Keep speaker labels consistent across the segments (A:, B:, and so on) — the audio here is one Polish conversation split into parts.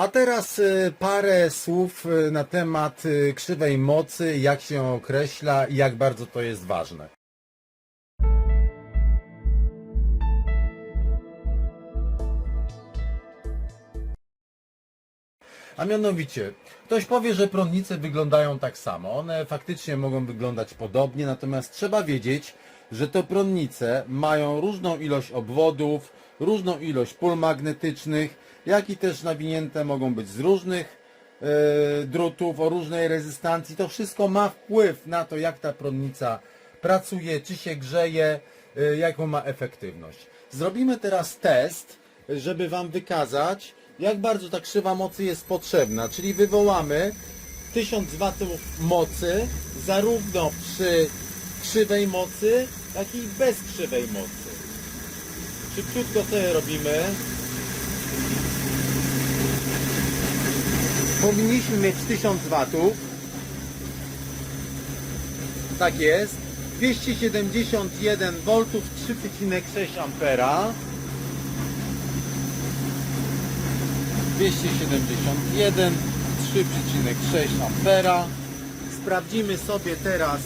A: A teraz y, parę słów y, na temat y, krzywej mocy, jak się określa i jak bardzo to jest ważne. A mianowicie, ktoś powie, że prądnice wyglądają tak samo. One faktycznie mogą wyglądać podobnie, natomiast trzeba wiedzieć, że te prądnice mają różną ilość obwodów, różną ilość pól magnetycznych, jak i też nawinięte mogą być z różnych e, drutów, o różnej rezystancji. To wszystko ma wpływ na to, jak ta prądnica pracuje, czy się grzeje, e, jaką ma efektywność. Zrobimy teraz test, żeby Wam wykazać, jak bardzo ta krzywa mocy jest potrzebna. Czyli wywołamy 1000 W mocy zarówno przy krzywej mocy, jak i bez krzywej mocy. Szybciutko sobie robimy. Powinniśmy mieć 1000 watów. Tak jest. 271 V 3,6 ampera. 271 3,6 ampera. Sprawdzimy sobie teraz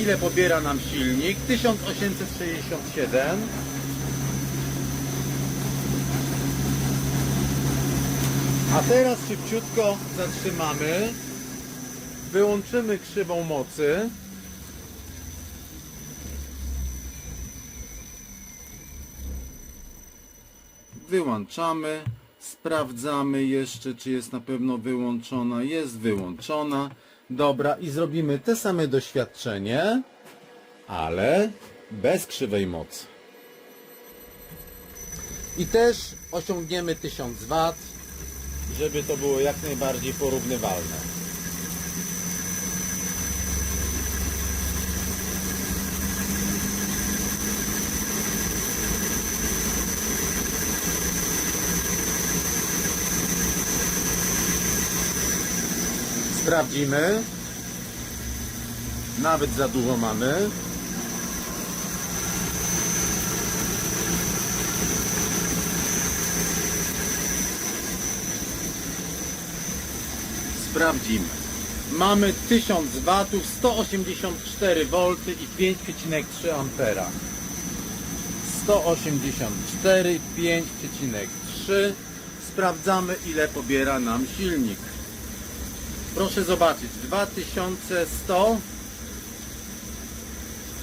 A: ile pobiera nam silnik. 1867. A teraz szybciutko zatrzymamy. Wyłączymy krzywą mocy. Wyłączamy. Sprawdzamy jeszcze, czy jest na pewno wyłączona. Jest wyłączona. Dobra, i zrobimy te same doświadczenie, ale bez krzywej mocy. I też osiągniemy 1000 W, żeby to było jak najbardziej porównywalne. Sprawdzimy. Nawet za dużo mamy. Sprawdzimy. Mamy 1000 watów, 184 V i 5,3 ampera. 184, 5,3. Sprawdzamy ile pobiera nam silnik. Proszę zobaczyć, 2100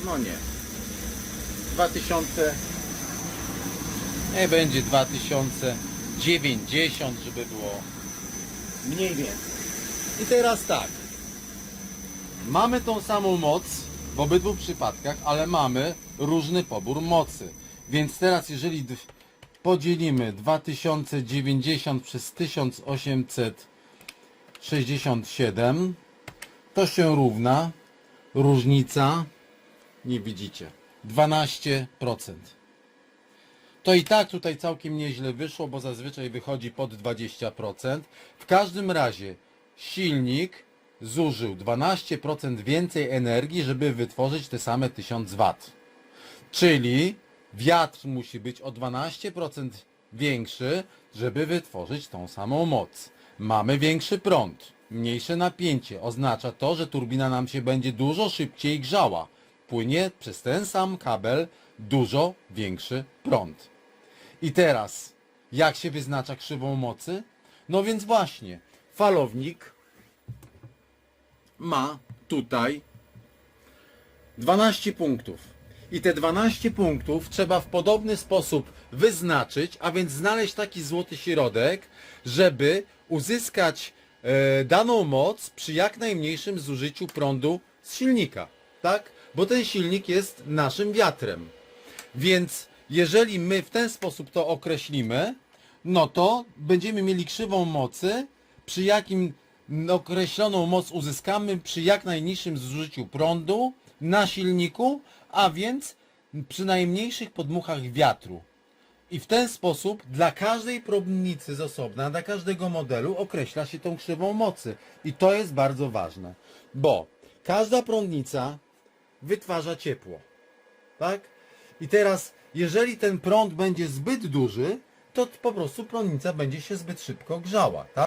A: no nie. 2000 nie będzie 2090 żeby było mniej więcej. I teraz tak. Mamy tą samą moc w obydwu przypadkach, ale mamy różny pobór mocy. Więc teraz jeżeli podzielimy 2090 przez 1800 67 to się równa. Różnica nie widzicie 12% to i tak tutaj całkiem nieźle wyszło bo zazwyczaj wychodzi pod 20% w każdym razie silnik zużył 12% więcej energii żeby wytworzyć te same 1000 W Czyli wiatr musi być o 12% większy, żeby wytworzyć tą samą moc. Mamy większy prąd, mniejsze napięcie. Oznacza to, że turbina nam się będzie dużo szybciej grzała. Płynie przez ten sam kabel dużo większy prąd. I teraz, jak się wyznacza krzywą mocy? No więc właśnie, falownik ma tutaj 12 punktów. I te 12 punktów trzeba w podobny sposób wyznaczyć, a więc znaleźć taki złoty środek, żeby uzyskać e, daną moc przy jak najmniejszym zużyciu prądu z silnika. Tak? Bo ten silnik jest naszym wiatrem. Więc jeżeli my w ten sposób to określimy, no to będziemy mieli krzywą mocy, przy jakim określoną moc uzyskamy przy jak najniższym zużyciu prądu na silniku, a więc przy najmniejszych podmuchach wiatru. I w ten sposób dla każdej prądnicy z osobna, dla każdego modelu określa się tą krzywą mocy. I to jest bardzo ważne, bo każda prądnica wytwarza ciepło. Tak? I teraz, jeżeli ten prąd będzie zbyt duży, to po prostu prądnica będzie się zbyt szybko grzała, tak?